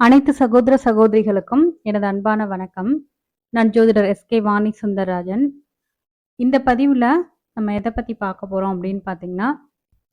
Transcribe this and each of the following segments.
அனைத்து சகோதர சகோதரிகளுக்கும் எனது அன்பான வணக்கம். நான் ஜோதிடர் எஸ்கே வாணி சுந்தரராஜன். இந்த பதிவில் நம்ம எதை பற்றி பார்க்க போகிறோம் அப்படின்னு பார்த்தீங்கன்னா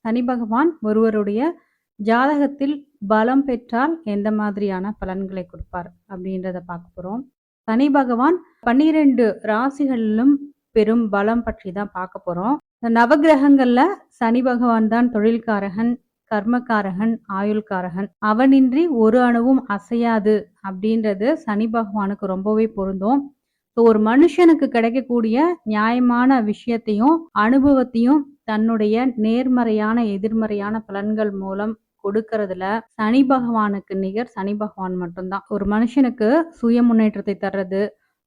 சனி பகவான் ஒருவருடைய ஜாதகத்தில் பலம் பெற்றால் எந்த மாதிரியான பலன்களை கொடுப்பார் அப்படின்றத பார்க்க போகிறோம் சனி பகவான் பன்னிரெண்டு ராசிகளிலும் பெரும் பலம் பற்றி தான் பார்க்க போகிறோம் நவகிரகங்களில் சனி பகவான் தான் தொழில்காரகன் கர்மக்காரகன் ஆயுள்காரகன். அவனின்றி ஒரு அணுவும் அசையாது. அப்படின்றது சனி பகவானுக்கு ரொம்பவே பொருந்தும். ஸோ ஒரு மனுஷனுக்கு கிடைக்கக்கூடிய நியாயமான விஷயத்தையும் அனுபவத்தையும் தன்னுடைய நேர்மறையான எதிர்மறையான பலன்கள் மூலம் கொடுக்கறதுல சனி பகவானுக்கு நிகர் சனி பகவான் மட்டும்தான். ஒரு மனுஷனுக்கு சுய முன்னேற்றத்தை தர்றது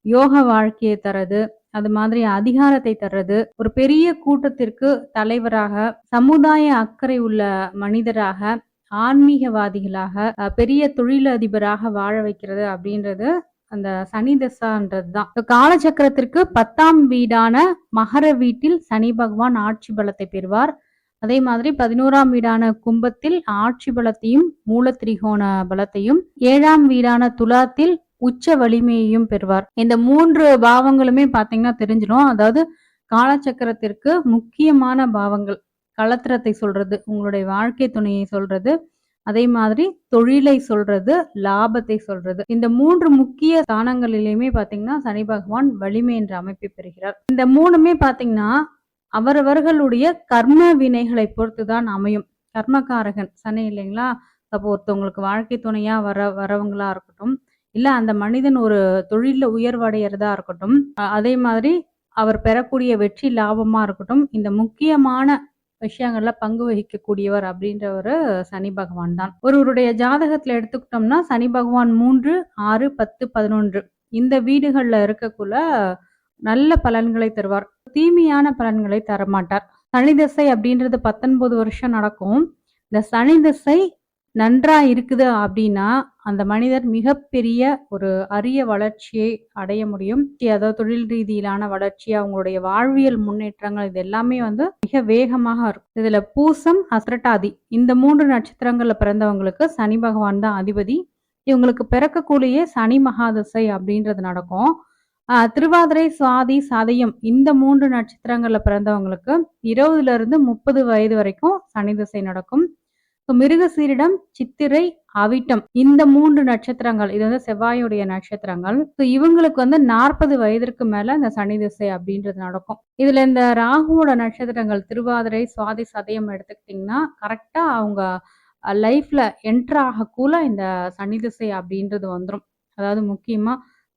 யோக வாழ்க்கையை தர்றது அது மாதிரி அதிகாரத்தை தர்றது. ஒரு பெரிய கூட்டத்திற்கு தலைவராக சமுதாய அக்கறை உள்ள மனிதராக ஆன்மீகவாதிகளாக பெரிய தொழிலதிபராக வாழ வைக்கிறது அப்படின்றது அந்த சனி தசான்றது தான் காலச்சக்கரத்திற்கு பத்தாம் வீடான மகர வீட்டில் சனி பகவான் ஆட்சி பலத்தை பெறுவார். அதே மாதிரி பதினோராம் வீடான கும்பத்தில் ஆட்சி பலத்தையும் மூலத்திரிகோண பலத்தையும் ஏழாம் வீடான துலாத்தில் உச்ச வலிமையையும் பெறுவார். இந்த மூன்று பாவங்களுமே பாத்தீங்கன்னா தெரிஞ்சிடும். அதாவது காலச்சக்கரத்திற்கு முக்கியமான பாவங்கள். களத்திரத்தை சொல்றது உங்களுடைய வாழ்க்கை துணையை சொல்றது அதே மாதிரி தொழிலை சொல்றது லாபத்தை சொல்றது. இந்த மூன்று முக்கிய ஸ்தானங்களிலுமே பாத்தீங்கன்னா சனி பகவான் வலிமை என்ற அமைப்பை பெறுகிறார். இந்த மூணுமே பாத்தீங்கன்னா அவரவர்களுடைய கர்ம வினைகளை பொறுத்துதான் அமையும். கர்மகாரகன் சனி இல்லைங்களா? அப்போ ஒருத்தவங்களுக்கு வாழ்க்கை துணையா வர வரவங்களா இருக்கட்டும் இல்ல அந்த மனிதன் ஒரு தொழில உயர்வடைகிறதா இருக்கட்டும் அதே மாதிரி அவர் பெறக்கூடிய வெற்றி லாபமா இருக்கட்டும் இந்த முக்கியமான விஷயங்கள்ல பங்கு வகிக்கக்கூடியவர் அப்படின்றவர் சனி பகவான் தான். ஒருவருடைய ஜாதகத்துல எடுத்துக்கிட்டோம்னா சனி பகவான் மூன்று ஆறு பத்து பதினொன்று. இந்த வீடுகள்ல இருக்கக்குள்ள நல்ல பலன்களை தருவார். தீமையான பலன்களை தரமாட்டார். சனி திசை அப்படின்றது பத்தொன்பது வருஷம் நடக்கும். இந்த சனி திசை நன்றா இருக்குது அப்படின்னா அந்த மனிதர் மிகப்பெரிய ஒரு அரிய வளர்ச்சியை அடைய முடியும். அதாவது தொழில் ரீதியிலான வளர்ச்சி அவங்களுடைய வாழ்வியல் முன்னேற்றங்கள் இது எல்லாமே வந்து மிக வேகமாக இருக்கும். இதுல பூசம் அசரட்டாதி இந்த மூன்று நட்சத்திரங்கள்ல பிறந்தவங்களுக்கு சனி பகவான் தான் அதிபதி. இவங்களுக்கு பிறக்கக்கூடிய சனி மகாதசை அப்படின்றது நடக்கும். திருவாதிரை சுவாதி சதயம் இந்த மூன்று நட்சத்திரங்கள்ல பிறந்தவங்களுக்கு இருபதுல இருந்து முப்பது வயது வரைக்கும் சனி திசை நடக்கும். மிருகசீரிடம் சித்திரை அவிட்டம் இந்த மூன்று நட்சத்திரங்கள். இது வந்து செவ்வாயுடைய நட்சத்திரங்கள். ஸோ இவங்களுக்கு வந்து நாற்பது வயதிற்கு மேல இந்த சனி திசை அப்படின்றது நடக்கும். இதுல இந்த ராகுவோட நட்சத்திரங்கள் திருவாதிரை சுவாதி சதயம் எடுத்துக்கிட்டிங்கன்னா கரெக்டா அவங்க லைஃப்ல என்டர் ஆகக்கூல இந்த சனி திசை அப்படின்றது வந்துடும் அதாவது முக்கியமா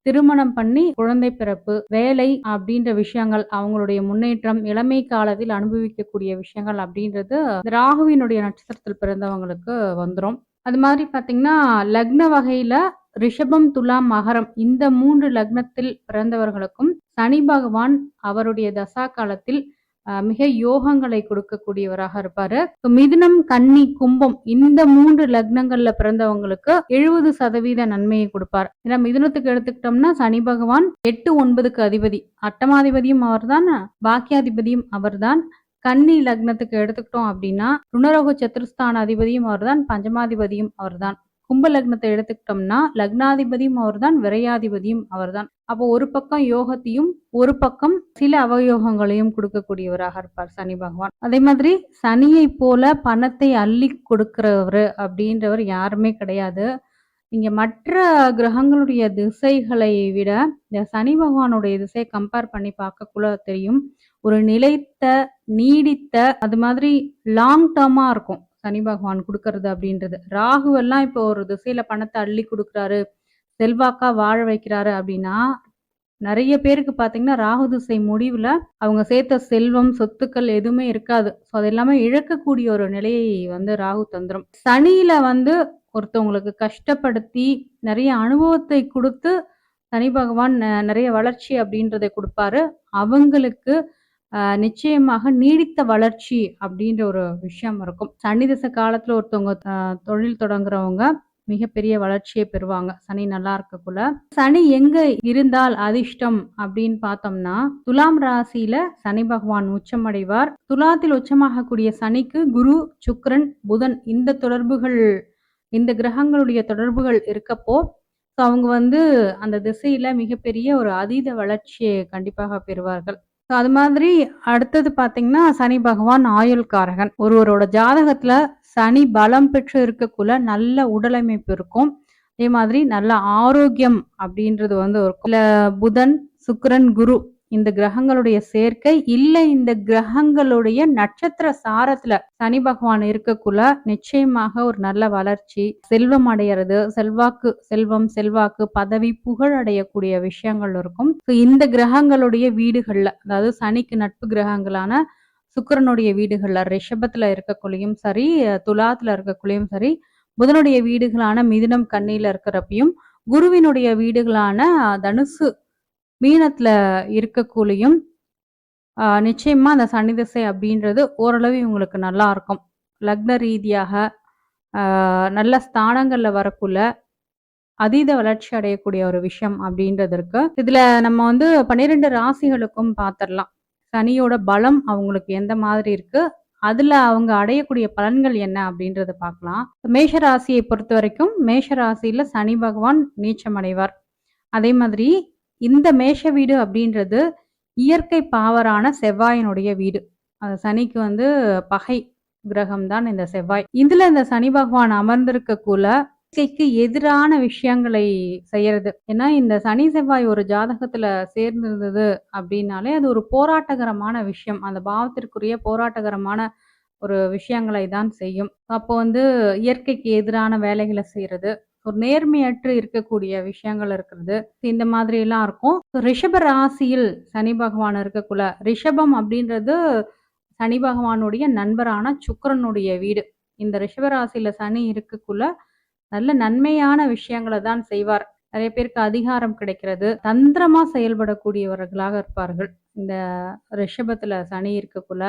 திருமணம் பண்ணி குழந்தை பிறப்பு வேலை அப்படின்ற விஷயங்கள் அவங்களுடைய முன்னேற்றம் இளமை காலத்தில் அனுபவிக்கக்கூடிய விஷயங்கள் அப்படின்றது ராகுவினுடைய நட்சத்திரத்தில் பிறந்தவங்களுக்கு வந்துடும் அது மாதிரி பார்த்தீங்கன்னா லக்ன வகையில ரிஷபம் துலாம் மகரம் இந்த மூன்று லக்னத்தில் பிறந்தவர்களுக்கும் சனி பகவான் அவருடைய தசா காலத்தில் மிக யோகங்களை கொடுக்கக்கூடியவராக இருப்பாரு. மிதுனம் கன்னி கும்பம் இந்த மூன்று லக்னங்கள்ல பிறந்தவங்களுக்கு எழுபது சதவீத நன்மையை கொடுப்பார். ஏன்னா மிதுனத்துக்கு எடுத்துக்கிட்டோம்னா சனி பகவான் எட்டு ஒன்பதுக்கு அதிபதி. அட்டமாதிபதியும் அவர்தான் பாக்கியாதிபதியும் அவர்தான். கன்னி லக்னத்துக்கு எடுத்துக்கிட்டோம் அப்படின்னா ருணரோக சத்துருஸ்தான அதிபதியும் அவர்தான் பஞ்சமாதிபதியும் அவர்தான். கும்ப லக்னத்தை எடுத்துக்கிட்டோம்னா லக்னாதிபதியும் அவர்தான் விரையாதிபதியும் அவர்தான். அப்போ ஒரு பக்கம் யோகத்தையும் ஒரு பக்கம் சில அவயோகங்களையும் கொடுக்கக்கூடியவராக இருப்பார் சனி பகவான். அதே மாதிரி சனியை போல பணத்தை அள்ளி கொடுக்கிறவர் அப்படின்றவர் யாருமே கிடையாது. இங்க மற்ற கிரகங்களுடைய திசைகளை விட இந்த சனி பகவானுடைய திசையை கம்பேர் பண்ணி பார்க்கக்குள்ள தெரியும். ஒரு நிலைத்த நீடித்த அது மாதிரி லாங் டேர்மா இருக்கும். சனி பகவான் கொடுக்கறது அப்படின்றது. ராகுவெல்லாம் இப்போ ஒரு திசையில பணத்தை அள்ளி கொடுக்குறாரு செல்வாக்கா வாழ வைக்கிறாரு அப்படின்னா நிறைய பேருக்கு பார்த்தீங்கன்னா ராகு திசை முடிவில் அவங்க சேர்த்த செல்வம் சொத்துக்கள் எதுவுமே இருக்காது. ஸோ அது எல்லாமே இழக்கக்கூடிய ஒரு நிலையை வந்து ராகு தந்திரம். சனியில வந்து ஒருத்தவங்களுக்கு கஷ்டப்படுத்தி நிறைய அனுபவத்தை கொடுத்து சனி பகவான் நிறைய வளர்ச்சி அப்படின்றத கொடுப்பாரு. அவங்களுக்கு நிச்சயமாக நீடித்த வளர்ச்சி அப்படின்ற ஒரு விஷயம் இருக்கும். சனி திசை காலத்துல ஒருத்தவங்க தொழில் தொடங்குறவங்க மிகப்பெரிய வளர்ச்சியை பெறுவாங்க. சனி நல்லா இருக்கக்குள்ள சனி எங்க இருந்தால் அதிர்ஷ்டம் அப்படின்னு பார்த்தோம்னா துலாம் ராசியில சனி பகவான் உச்சம் அடைவார். துலாத்தில் உச்சமாகக்கூடிய சனிக்கு குரு சுக்ரன் புதன் இந்த தொடர்புகள் இந்த கிரகங்களுடைய தொடர்புகள் இருக்கப்போ, ஸோ அவங்க வந்து அந்த திசையில மிகப்பெரிய ஒரு அதீத வளர்ச்சியை கண்டிப்பாக பெறுவார்கள். ஸோ அது மாதிரி அடுத்தது பார்த்தீங்கன்னா, சனி பகவான் ஆயுள்காரகன். ஒருவரோட ஜாதகத்தில் சனி பலம் பெற்று இருக்கக்குள்ள நல்ல உடலமைப்பு இருக்கும். அதே மாதிரி நல்ல ஆரோக்கியம் அப்படின்றது வந்து இருக்கும். இல்ல புதன், சுக்கரன் குரு இந்த கிரகங்களுடைய சேர்க்கை, இல்ல இந்த கிரகங்களுடைய நட்சத்திர சாரத்துல சனி பகவான் இருக்கக்குள்ள நிச்சயமாக ஒரு நல்ல வளர்ச்சி, செல்வம் அடையிறது செல்வாக்கு செல்வம், செல்வாக்கு, பதவி, புகழ் அடையக்கூடிய விஷயங்கள் இருக்கும். இந்த கிரகங்களுடைய வீடுகள்ல, அதாவது சனிக்கு நட்பு கிரகங்களான சுக்கிரனுடைய வீடுகள்ல ரிஷபத்துல இருக்கக்குள்ளேயும் சரி, துலாத்துல இருக்கக்குள்ளயும் சரி, புதனுடைய வீடுகளான மிதுனம், கண்ணியில இருக்கிறப்பயும், குருவினுடைய வீடுகளான தனுசு, மீனத்துல இருக்கக்கூலியும் நிச்சயமாக நிச்சயமா அந்த சனி திசை அப்படின்றது ஓரளவு இவங்களுக்கு நல்லா இருக்கும். லக்ன ரீதியாக நல்ல ஸ்தானங்கள்ல வரக்குள்ள அதீத வளர்ச்சி அடையக்கூடிய ஒரு விஷயம் அப்படின்றது இருக்கு. இதுல நம்ம வந்து 12 ராசிகளுக்கும் பார்த்துடலாம் சனியோட பலம் அவங்களுக்கு எந்த மாதிரி இருக்கு? அதுல அவங்க அடையக்கூடிய பலன்கள் என்ன அப்படின்றத பார்க்கலாம். மேஷ ராசியை பொறுத்த வரைக்கும் மேஷ ராசியில சனி பகவான் நீச்சம் அடைவார். அதே மாதிரி இந்த மேஷ வீடு அப்படின்றது இயற்கை பாவரான செவ்வாயினுடைய வீடு. சனிக்கு வந்து பகை கிரகம் தான் இந்த செவ்வாய். இதுல இந்த சனி பகவான் அமர்ந்திருக்கக்குள்ள இயற்கைக்கு எதிரான விஷயங்களை செய்யறது. ஏன்னா இந்த சனி, செவ்வாய் ஒரு ஜாதகத்துல சேர்ந்திருந்தது அப்படின்னாலே, அது ஒரு போராட்டகரமான விஷயம். அந்த பாவத்திற்குரிய போராட்டகரமான ஒரு விஷயங்களை தான் செய்யும். அப்போ வந்து இயற்கைக்கு எதிரான வேலைகளை செய்யறது ஒரு நேர்மையற்று இருக்கக்கூடிய விஷயங்கள் இருக்கிறது. இந்த மாதிரி எல்லாம் இருக்கும். ரிஷப ராசியில் சனி பகவான் இருக்கக்குள்ள ரிஷபம் அப்படின்றது சனி பகவானுடைய நண்பரான சுக்கரனுடைய வீடு. இந்த ரிஷப ராசியில சனி இருக்கக்குள்ள நல்ல நன்மையான விஷயங்களை தான் செய்வார். நிறைய பேருக்கு அதிகாரம் கிடைக்கிறது. தந்திரமா செயல்படக்கூடியவர்களாக இருப்பார்கள். இந்த ரிஷபத்துல சனி இருக்கக்குள்ள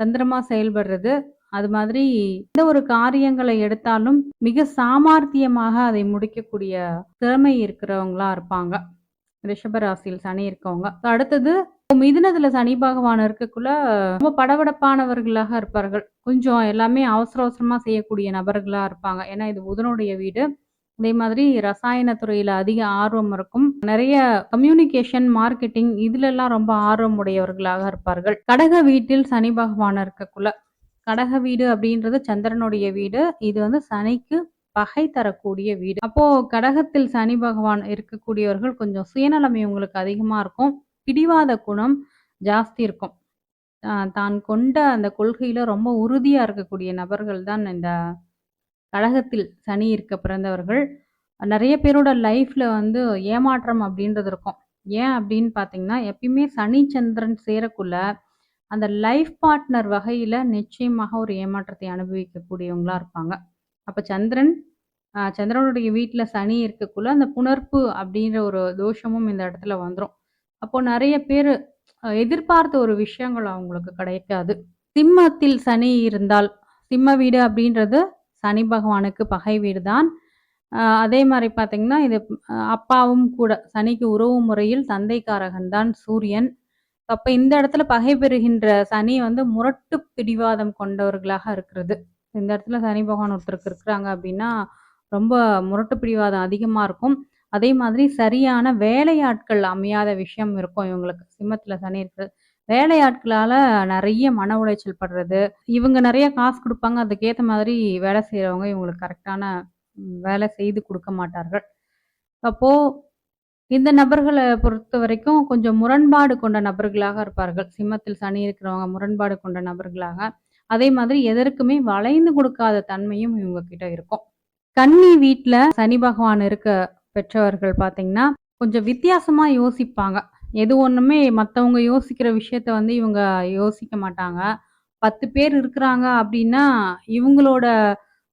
தந்திரமா செயல்படுறது. அது மாதிரி எந்த ஒரு காரியங்களை எடுத்தாலும் மிக சாமார்த்தியமாக அதை முடிக்கக்கூடிய திறமை இருக்கிறவங்களா இருப்பாங்க. ரிஷபராசியில் சனி இருக்கவங்க. அடுத்தது மிதுனத்துல சனி பகவான் இருக்கக்குள்ள ரொம்ப படபடப்பானவர்களாக இருப்பார்கள். கொஞ்சம் எல்லாமே அவசர அவசரமா செய்யக்கூடிய நபர்களா இருப்பாங்க. ஏன்னா இது புதனுடைய வீடு. அதே மாதிரி ரசாயன துறையில அதிக ஆர்வம் இருக்கும். நிறைய கம்யூனிகேஷன், மார்க்கெட்டிங் இதுல எல்லாம் ரொம்ப ஆர்வம் உடையவர்களாக இருப்பார்கள். கடக வீட்டில் சனி பகவான் இருக்கக்குள்ள கடக வீடு அப்படின்றது சந்திரனுடைய வீடு. இது வந்து சனிக்கு பகை தரக்கூடிய வீடு. அப்போ கடகத்தில் சனி பகவான் இருக்கக்கூடியவர்கள் கொஞ்சம் சுயநலமை உங்களுக்கு அதிகமா இருக்கும். பிடிவாத குணம் ஜாஸ்தி இருக்கும். தான் கொண்ட அந்த கொள்கையில ரொம்ப உறுதியா இருக்கக்கூடிய நபர்கள் தான் இந்த கடகத்தில் சனி இருக்க பிறந்தவர்கள். நிறைய பேரோட லைஃப்ல வந்து ஏமாற்றம் அப்படின்றது இருக்கும். ஏன் அப்படின்னு பார்த்தீங்கன்னா, எப்பயுமே சனி, சந்திரன் சேரக்குள்ள அந்த லைஃப் பார்ட்னர் வகையில் நிச்சயமாக ஒரு ஏமாற்றத்தை அனுபவிக்கக்கூடியவங்களா இருப்பாங்க. அப்போ சந்திரன் சந்திரனுடைய வீட்டில் சனி இருக்கக்குள்ள அந்த புணர்ப்பு அப்படின்ற ஒரு தோஷமும் இந்த இடத்துல வந்துடும் அப்போ நிறைய பேர் எதிர்பார்த்த ஒரு விஷயங்கள் அவங்களுக்கு கிடைக்காது. சிம்மத்தில் சனி இருந்தால் சிம்ம வீடு அப்படின்றது சனி பகவானுக்கு பகை வீடு தான். அதே மாதிரி பார்த்தீங்கன்னா, இது அப்பாவும் கூட சனிக்கு உறவு முறையில் தந்தைக்காரகன் தான் சூரியன். அப்ப இந்த இடத்துல பகை பெறுகின்ற சனி வந்து முரட்டு பிடிவாதம் கொண்டவர்களாக இருக்கிறது. இந்த இடத்துல சனி பகவான் ஒருத்தருக்கு இருக்கிறாங்க அப்படின்னா, ரொம்ப முரட்டு பிடிவாதம் அதிகமா இருக்கும். அதே மாதிரி சரியான வேலையாட்கள் அமையாத விஷயம் இருக்கும் இவங்களுக்கு. சிம்மத்துல சனி இருக்கிறது வேலையாட்களால நிறைய மன உளைச்சல் படுறது. இவங்க நிறைய காசு கொடுப்பாங்க அதுக்கேத்த மாதிரி வேலை செய்யறவங்க இவங்களுக்கு கரெக்டான வேலை செய்து கொடுக்க மாட்டார்கள். அப்போ இந்த நபர்கள பொறுத்தவரைக்கும் கொஞ்சம் முரண்பாடு கொண்ட நபர்களாக இருப்பார்கள். சிம்மத்தில் சனி இருக்கிறவங்க முரண்பாடு கொண்ட நபர்களாக. அதே மாதிரி எதற்குமே வளைந்து கொடுக்காத தன்மையும் இவங்க கிட்ட இருக்கும். கன்னி வீட்ல சனி பகவான் இருக்க பெற்றவர்கள் பார்த்தீங்கன்னா, கொஞ்சம் வித்தியாசமா யோசிப்பாங்க. எது ஒண்ணுமே மத்தவங்க யோசிக்கிற விஷயத்த வந்து இவங்க யோசிக்க மாட்டாங்க. 10 பேர் இருக்கிறாங்க அப்படின்னா, இவங்களோட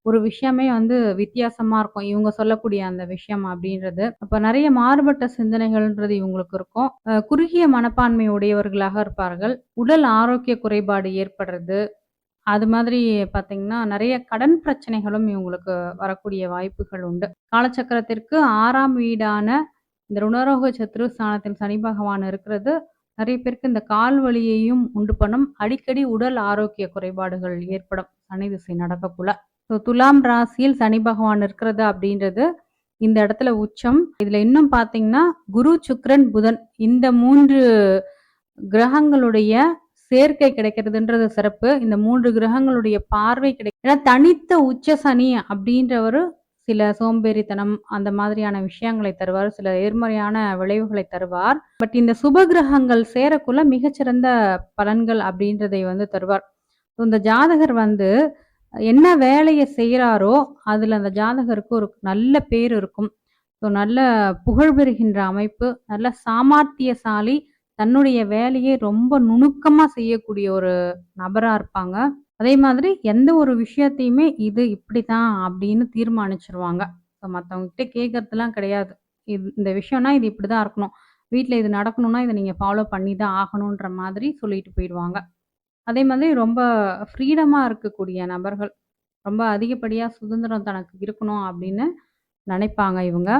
ஒரு விஷயமே வந்து வித்தியாசமா இருக்கும். இவங்க சொல்லக்கூடிய அந்த விஷயம் அப்படின்றது. அப்ப நிறைய மாறுபட்ட சிந்தனைகள்ன்றது இவங்களுக்கு இருக்கும். குறுகிய மனப்பான்மை உடையவர்களாக இருப்பார்கள். உடல் ஆரோக்கிய குறைபாடு ஏற்படுறது. அது மாதிரி பார்த்தீங்கன்னா, நிறைய கடன் பிரச்சனைகளும் இவங்களுக்கு வரக்கூடிய வாய்ப்புகள் உண்டு. காலச்சக்கரத்திற்கு ஆறாம் வீடான இந்த ருணரோக சத்ரு ஸ்தானத்தில் சனி பகவான் இருக்கிறது, நிறைய பேருக்கு இந்த கால் வலியையும் உண்டு பண்ணும். அடிக்கடி உடல் ஆரோக்கிய குறைபாடுகள் ஏற்படும். சனி திசை நடக்கக்குள்ள. ஸோ துலாம் ராசியில் சனி பகவான் இருக்கிறது அப்படின்றது இந்த இடத்துல உச்சம். இதுல இன்னும் பார்த்தீங்கன்னா குரு சுக்ரன் புதன் இந்த மூன்று கிரகங்களுடைய சேர்க்கை கிடைக்கிறதுன்றது சிறப்பு. இந்த மூன்று கிரகங்களுடைய பார்வை கிடைக்கும் ஏன்னா தனித்த உச்ச சனி அப்படின்றவர் சில சோம்பேறித்தனம் அந்த மாதிரியான விஷயங்களை தருவார் சில எதிர்மறையான விளைவுகளை தருவார். பட் இந்த சுப கிரகங்கள் சேரக்குள்ள மிகச்சிறந்த பலன்கள் அப்படின்றதை வந்து தருவார். இந்த ஜாதகர் வந்து என்ன வேலையை செய்கிறாரோ அதில் அந்த ஜாதகருக்கு ஒரு நல்ல பேர் இருக்கும். ஸோ நல்ல புகழ் பெறுகின்ற அமைப்பு நல்ல சாமர்த்தியசாலி தன்னுடைய வேலையை ரொம்ப நுணுக்கமாக செய்யக்கூடிய ஒரு நபராக இருப்பாங்க. அதே மாதிரி எந்த ஒரு விஷயத்தையுமே இது இப்படி தான் அப்படின்னு தீர்மானிச்சிருவாங்க. ஸோ மற்றவங்ககிட்ட கேட்கறதுலாம் கிடையாது. இது இந்த விஷயம்னா இது இப்படி தான் இருக்கணும். வீட்டில் இது நடக்கணும்னா இதை நீங்கள் ஃபாலோ பண்ணி தான் ஆகணுன்ற மாதிரி சொல்லிட்டு போயிடுவாங்க. அதே மாதிரி ரொம்ப ஃப்ரீடமாக இருக்கக்கூடிய நபர்கள் ரொம்ப அதிகப்படியாக சுதந்திரம் தனக்கு இருக்கணும் அப்படின்னு நினைப்பாங்க இவங்க.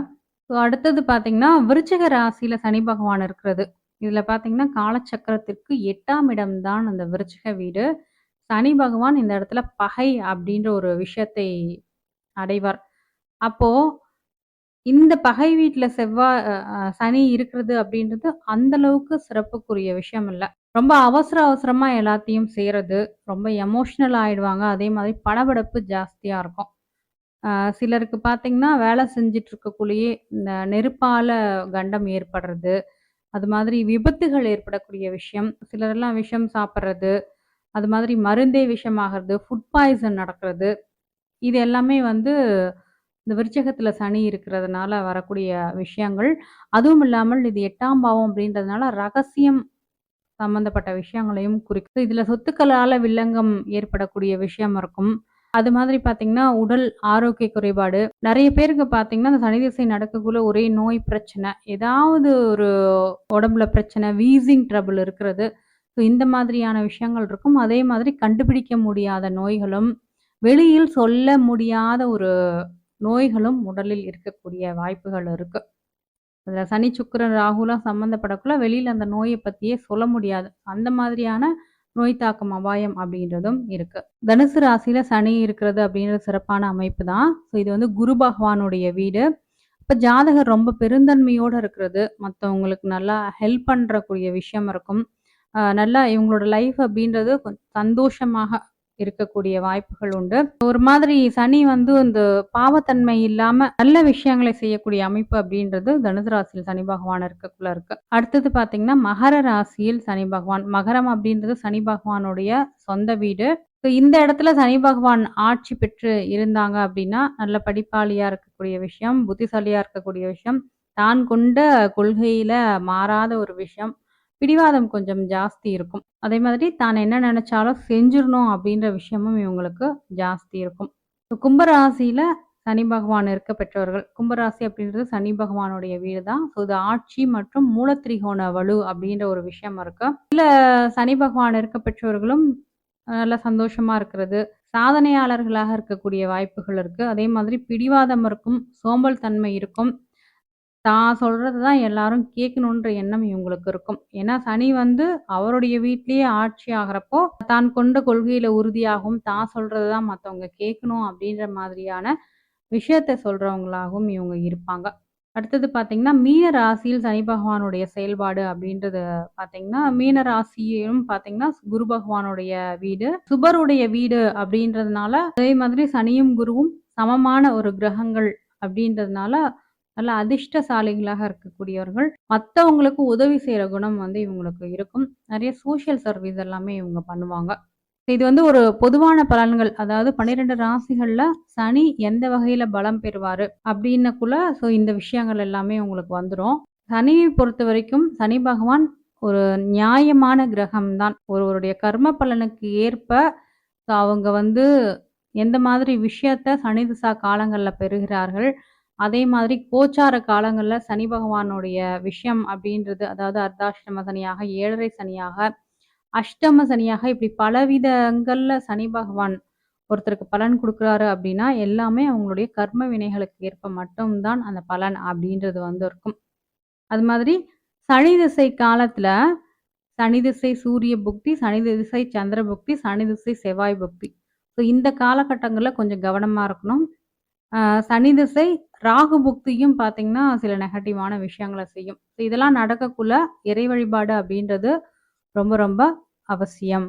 ஸோ அடுத்தது பார்த்தீங்கன்னா விருச்சிக ராசியில் சனி பகவான் இருக்கிறது. இதில் பார்த்தீங்கன்னா காலச்சக்கரத்திற்கு எட்டாம் இடம் தான் அந்த விருச்சிக வீடு. சனி பகவான் இந்த இடத்துல பகை அப்படின்ற ஒரு விஷயத்தை அடைவார். அப்போ இந்த பகை வீட்டில் செவ்வாய் சனி இருக்கிறது அப்படின்றது அந்த அளவுக்கு சிறப்புக்குரிய விஷயம் இல்லை. ரொம்ப அவசர அவசரமா எல்லாத்தையும் செய்யறது ரொம்ப எமோஷ்னல் ஆயிடுவாங்க. அதே மாதிரி படபடப்பு ஜாஸ்தியா இருக்கும். சிலருக்கு பார்த்தீங்கன்னா வேலை செஞ்சுட்டு இருக்கக்குள்ளேயே இந்த நெருப்பால கண்டம் ஏற்படுறது அது மாதிரி விபத்துகள் ஏற்படக்கூடிய விஷயம் சிலரெல்லாம் விஷம் சாப்பிட்றது அது மாதிரி மருந்தே விஷமாகிறது ஃபுட் பாய்சன் நடக்கிறது இது எல்லாமே வந்து இந்த விருச்சகத்தில் சனி இருக்கிறதுனால வரக்கூடிய விஷயங்கள் அதுவும் இல்லாமல் இது எட்டாம் பாவம் அப்படின்றதுனால ரகசியம் சம்பந்தப்பட்ட விஷயங்களையும் குறிக்கும். இதில் சொத்துக்களால் வில்லங்கம் ஏற்படக்கூடிய விஷயம் இருக்கும். அது மாதிரி பார்த்தீங்கன்னா உடல் ஆரோக்கிய குறைபாடு. நிறைய பேருக்கு பார்த்தீங்கன்னா அந்த சனி திசை நடக்கக்குள்ள ஒரே நோய் பிரச்சனை. ஏதாவது ஒரு உடம்புல பிரச்சனை வீசிங் ட்ரபிள் இருக்கிறது. ஸோ இந்த மாதிரியான விஷயங்கள் இருக்கும். அதே மாதிரி கண்டுபிடிக்க முடியாத நோய்களும் வெளியில் சொல்ல முடியாத ஒரு நோய்களும் உடலில் இருக்கக்கூடிய வாய்ப்புகள் இருக்கு. அதில் சனி சுக்கரன் ராகுலாம் சம்மந்தப்படக்குள்ள வெளியில் அந்த நோயை பற்றியே சொல்ல முடியாது. அந்த மாதிரியான நோய் தாக்கம் அபாயம் அப்படின்றதும் இருக்கு. தனுசு ராசியில சனி இருக்கிறது அப்படின்றது சிறப்பான அமைப்பு தான். ஸோ இது வந்து குரு பகவானுடைய வீடு. இப்போ ஜாதகர் ரொம்ப பெருந்தன்மையோடு இருக்கிறது. மற்றவங்களுக்கு நல்லா ஹெல்ப் பண்ணுறக்கூடிய விஷயம் இருக்கும். நல்லா இவங்களோட லைஃப் அப்படின்றது சந்தோஷமாக இருக்கக்கூடிய வாய்ப்புகள் உண்டு. ஒரு மாதிரி சனி வந்து இந்த பாவத்தன்மை இல்லாம நல்ல விஷயங்களை செய்யக்கூடிய அமைப்பு அப்படின்றது தனுசு ராசியில் சனி பகவான் இருக்கக்குள்ள இருக்கு. அடுத்தது பாத்தீங்கன்னா மகர ராசியில் சனி பகவான். மகரம் அப்படின்றது சனி பகவானுடைய சொந்த வீடு. இந்த இடத்துல சனி பகவான் ஆட்சி பெற்று இருந்தாங்க அப்படின்னா நல்ல படிப்பாளியா இருக்கக்கூடிய விஷயம் புத்திசாலியா இருக்கக்கூடிய விஷயம் தான் கொண்ட கொள்கையில மாறாத ஒரு விஷயம். பிடிவாதம் கொஞ்சம் ஜாஸ்தி இருக்கும். அதே மாதிரி தான் என்ன நினைச்சாலும் செஞ்சிடணும் அப்படின்ற விஷயமும் இவங்களுக்கு ஜாஸ்தி இருக்கும். கும்பராசியில சனி பகவான் இருக்க பெற்றவர்கள் கும்பராசி அப்படின்றது சனி பகவானுடைய வீடு தான் ஸோ இது ஆட்சி மற்றும் மூலத்திரிகோண வலு அப்படின்ற ஒரு விஷயம் இருக்கு. இல்ல சனி பகவான் இருக்க பெற்றவர்களும் நல்ல சந்தோஷமா இருக்கிறது. சாதனையாளர்களாக இருக்கக்கூடிய வாய்ப்புகள் இருக்கு. அதே மாதிரி பிடிவாதம் இருக்கும் சோம்பல் தன்மை இருக்கும். தான் சொல்றது தான் எல்லாரும் கேட்கணுன்ற எண்ணம் இவங்களுக்கு இருக்கும். ஏன்னா சனி வந்து அவருடைய வீட்லயே ஆட்சி ஆகிறப்போ, தான் கொண்ட கொள்கையில உறுதியாகவும், தான் சொல்றது தான் மற்றவங்க கேட்கணும் அப்படின்ற மாதிரியான விஷயத்தை சொல்றவங்களாகவும் இவங்க இருப்பாங்க. அடுத்தது பார்த்தீங்கன்னா, மீன ராசியில் சனி பகவானுடைய செயல்பாடு அப்படின்றது பார்த்தீங்கன்னா, மீன ராசியும் பார்த்தீங்கன்னா, குரு பகவானுடைய வீடு. சுபருடைய வீடு அப்படின்றதுனால, அதே மாதிரி சனியும், குருவும் சமமான ஒரு கிரகங்கள் அப்படின்றதுனால நல்ல அதிர்ஷ்டசாலிகளாக இருக்கக்கூடியவர்கள் மற்றவங்களுக்கு உதவி செய்கிற குணம் வந்து இவங்களுக்கு இருக்கும். நிறைய சோஷியல் சர்வீஸ் எல்லாமே இவங்க பண்ணுவாங்க. இது வந்து ஒரு பொதுவான பலன்கள். அதாவது பன்னிரெண்டு ராசிகள்ல சனி எந்த வகையில பலம் பெறுவாரு அப்படின்னக்குள்ள ஸோ இந்த விஷயங்கள் எல்லாமே உங்களுக்கு வந்துடும் சனியை பொறுத்த வரைக்கும் சனி பகவான் ஒரு நியாயமான கிரகம் தான் ஒருவருடைய கர்ம பலனுக்கு ஏற்ப அவங்க வந்து எந்த மாதிரி விஷயத்த சனி திசா காலங்களில் பெறுகிறார்கள் அதே மாதிரி கோச்சார காலங்களில் சனி பகவானுடைய விஷயம் அப்படின்றது அதாவது அர்த்தாஷ்டம சனியாக ஏழரை சனியாக அஷ்டம சனியாக இப்படி பலவிதங்களில் சனி பகவான் ஒருத்தருக்கு பலன் கொடுக்குறாரு அப்படின்னா எல்லாமே அவங்களுடைய கர்ம வினைகளுக்கு ஏற்ப மட்டும்தான் அந்த பலன் அப்படின்றது வந்து இருக்கும் அது மாதிரி சனி திசை காலத்துல சனி திசை சூரிய புக்தி சனி திசை சந்திர புக்தி சனி திசை செவ்வாய் புக்தி ஸோ இந்த காலகட்டங்கள்ல கொஞ்சம் கவனமா இருக்கணும். சனி திசை, ராகு புக்தியும் பார்த்தீங்கன்னா, சில நெகட்டிவான விஷயங்கள செய்யும். ஸோ இதெல்லாம் நடக்கக்குள்ள இறை வழிபாடு அப்படின்றது ரொம்ப ரொம்ப அவசியம்.